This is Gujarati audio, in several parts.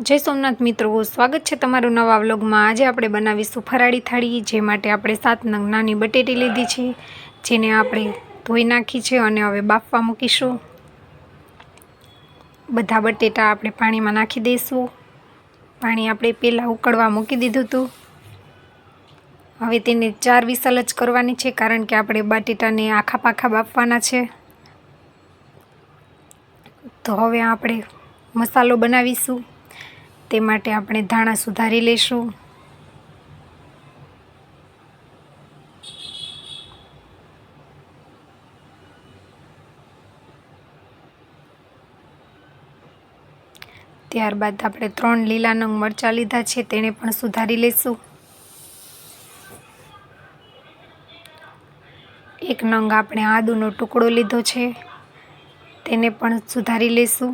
જય સોમનાથ મિત્રો, સ્વાગત છે તમારું નવા વ્લોગમાં. આજે આપણે બનાવીશું ફરાળી થાળી, જે માટે આપણે સાત નંગ નાની બટેટી લીધી છે, જેને આપણે ધોઈ નાખી છે અને હવે બાફવા મૂકીશું. બધા બટેટા આપણે પાણીમાં નાખી દઈશું. પાણી આપણે પહેલાં ઉકળવા મૂકી દીધું હતું. હવે તેને ચાર વિસલ જ કરવાની છે, કારણ કે આપણે બટેટાને આખા પાખા બાફવાના છે. તો હવે આપણે મસાલો બનાવીશું. તે માટે આપણે ધાણા સુધારી લઈશું ત્યારબાદ આપણે ત્રણ લીલા નંગ મરચાં લીધા છે, તેને પણ સુધારી લઈશું એક નંગ આપણે આદુનો ટુકડો લીધો છે, તેને પણ સુધારી લઈશું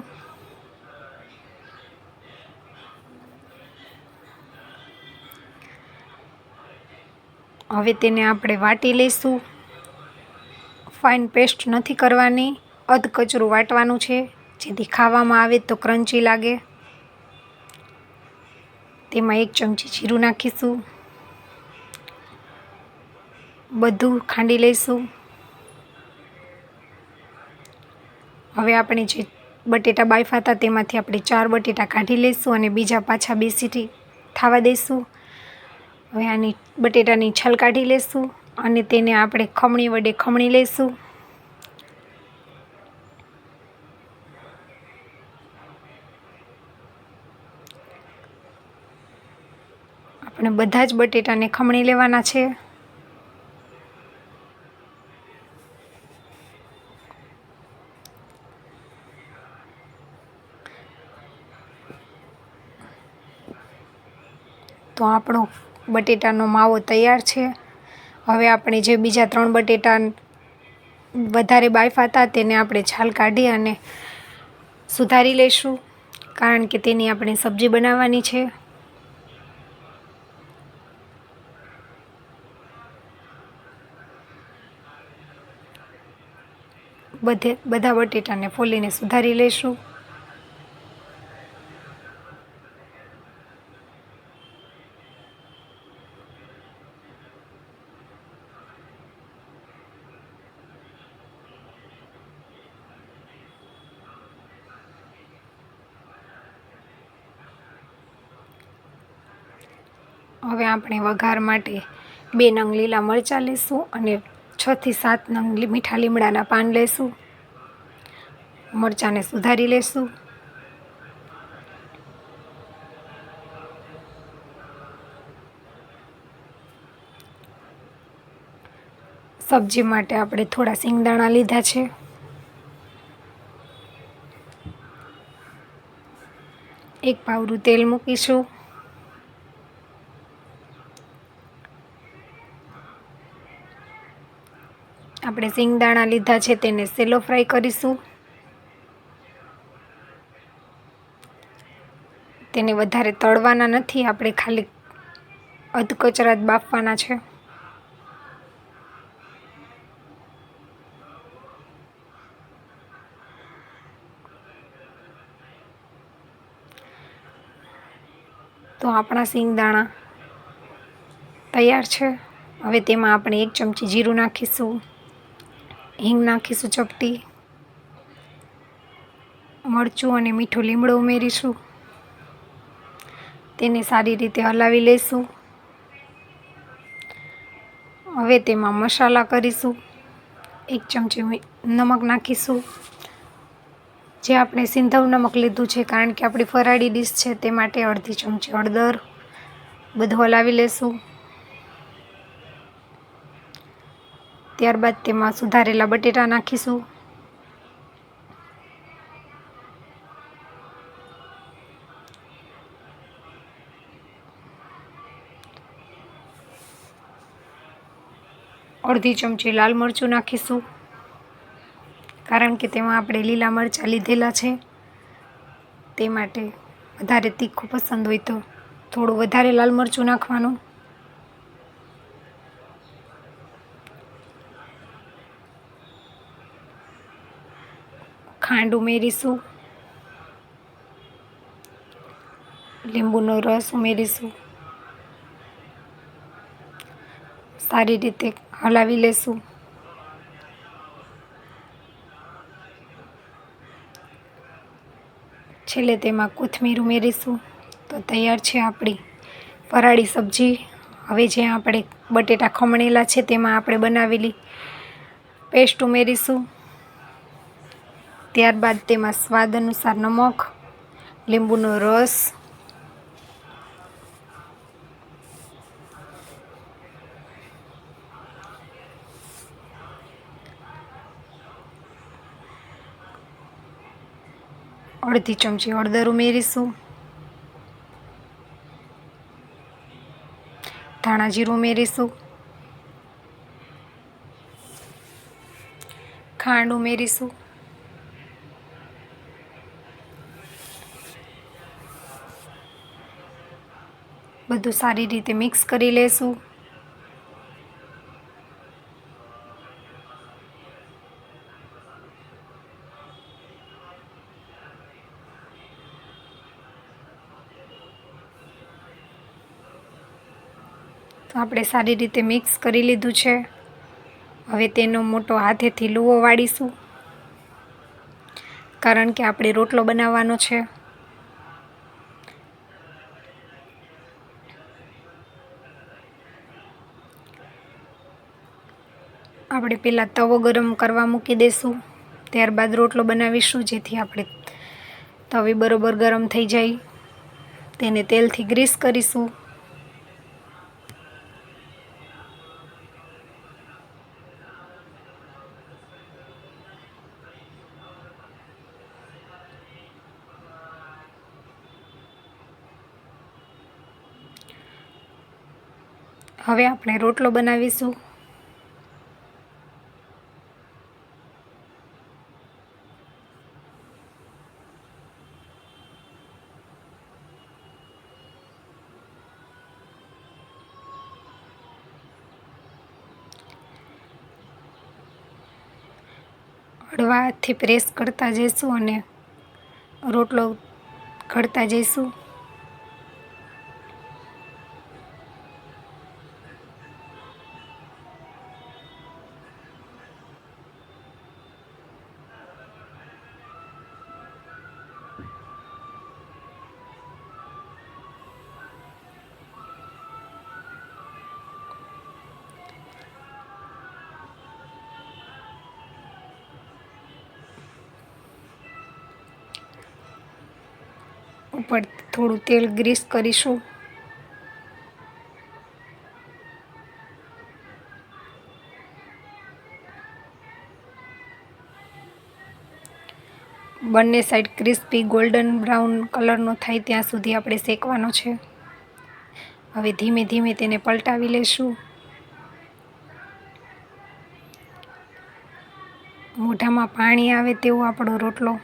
હવે તેને આપણે વાટી લઈશું. ફાઇન પેસ્ટ નથી કરવાની. અધ કચરું વાટવાનું છે. જેથી ખાવામાં આવે તો ક્રન્ચી લાગે. તેમાં એક ચમચી જીરું નાખીશું. બધું ખાંડી લઈશું. હવે આપણે જે બટેટા બાફા હતા તેમાંથી આપણે ચાર બટેટા કાઢી લઈશું અને બીજા પાછા બે સીટી થવા દઈશું. હવે આની બટેટાની છલ કાઢી લઈશું અને તેને આપણે ખમણી વડે ખમણી લઈશું આપણે બધા જ બટેટાને ખમણી લેવાના છે. તો આપણો બટેટાનો માવો તૈયાર છે. હવે આપણે જે બીજા ત્રણ બટેટા વધારે બાફા હતા તેને આપણે છાલ કાઢી અને સુધારી લઈશું. કારણ કે તેની આપણે સબ્જી બનાવવાની છે. બધે બધા બટેટાને ફોલીને સુધારી લઈશું. હવે આપણે વઘાર માટે બે નંગ લીલા મરચાં લઈશું અને છથી સાત નંગ મીઠા લીમડાના પાન લઈશું મરચાંને સુધારી લઈશું સબ્જી માટે આપણે થોડા સિંગદાણા લીધા છે. એક પાવરું તેલ મૂકીશું. આપણે સિંગદાણા લીધા છે તેને સેલો ફ્રાય કરીશું. તેને વધારે તળવાના નથી, આપણે ખાલી અધકચરા જ બાફવાના છે. તો આપણા સિંગદાણા તૈયાર છે. હવે તેમાં આપણે એક ચમચી જીરું નાખીશું. હિંગ નાખીશું ચપટી. મરચું અને મીઠું લીમડો ઉમેરીશું. તેને સારી રીતે હલાવી લઈશું. હવે તેમાં મસાલા કરીશું. એક ચમચી નમક નાખીશું. જે આપણે સિંધવ નમક લીધું છે, કારણ કે આપણી ફરાળી ડીશ છે, તે માટે અડધી ચમચી હળદર બધું હલાવી લેશું ત્યારબાદ તેમાં સુધારેલા બટેટા નાખીશું. અડધી ચમચી લાલ મરચું નાખીશું. કારણ કે તેમાં આપણે લીલા મરચાં લીધેલા છે. તે માટે વધારે તીખું પસંદ હોય તો થોડું વધારે લાલ મરચું નાખવાનું. ખાંડ ઉમેરીશું. લીંબુનો રસ ઉમેરીશું. સારી રીતે હલાવી લેશું. છેલ્લે તેમાં કોથમીર ઉમેરીશું. તો તૈયાર છે આપણી ફરાળી સબ્જી. હવે જે આપણે બટેટા ખમણેલા છે તેમાં આપણે બનાવેલી પેસ્ટ ઉમેરીશું. ત્યારબાદ તેમાં સ્વાદ અનુસાર નમક, લીંબુનો રસ, અડધી ચમચી હળદર ઉમેરીશું. ધાણા જીરું ઉમેરીશું. ખાંડ ઉમેરીશું. બધું સારી રીતે મિક્સ કરી લેશું. તો આપણે સારી રીતે મિક્સ કરી લીધું છે. હવે તેનો મોટો હાથેથી લૂવો વાળીશું. કારણ કે આપણે રોટલો બનાવવાનો છે. આપણે પહેલાં તવો ગરમ કરવા મૂકી દઈશું ત્યારબાદ રોટલો બનાવીશું, જેથી આપણે તવી બરોબર ગરમ થઈ જાય. તેને તેલથી ગ્રીસ કરીશું. હવે આપણે રોટલો બનાવીશું. હળવા પ્રેસ કરતા જઈશું અને રોટલો ઘડતા જઈશું. ઉપર થોડું તેલ ગ્રીસ કરીશું. બંને સાઈડ ક્રિસ્પી ગોલ્ડન બ્રાઉન કલરનો થાય ત્યાં સુધી આપણે શેકવાનો છે. હવે ધીમે ધીમે તેને પલટાવી લેશું. મોઢામાં પાણી આવે તેવો આપણો રોટલો.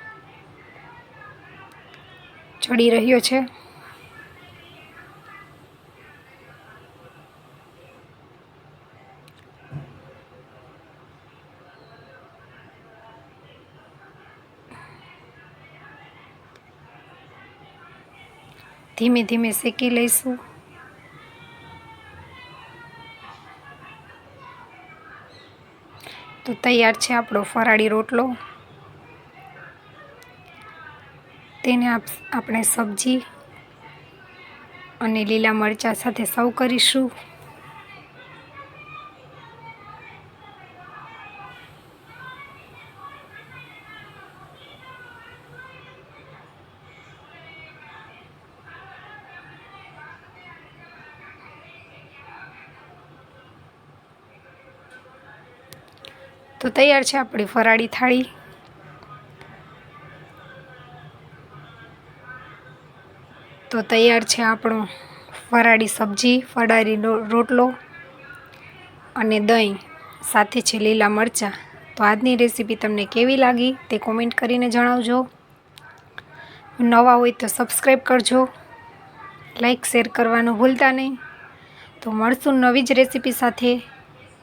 ચડી રહ્યો છે. ધીમે ધીમે શેકી લઈશું. તો તૈયાર છે આપણો ફરાળી રોટલો. તેને આપણે સબ્જી અને લીલા મરચાં સાથે સર્વ કરીશું. તો તૈયાર છે આપણી ફરાળી થાળી. તો તૈયાર છે આપણો ફરાળી સબ્જી, ફરાળી રોટલો અને દહીં, સાથે છે લીલા મરચાં. તો આજની રેસીપી તમને કેવી લાગી તે કોમેન્ટ કરીને જણાવજો. નવા હોય તો સબસ્ક્રાઈબ કરજો. લાઈક, શેર કરવાનું ભૂલતા નહીં. તો મળશું નવી જ રેસીપી સાથે.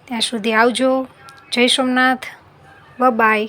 ત્યાં સુધી આવજો. જય સોમનાથ. બાય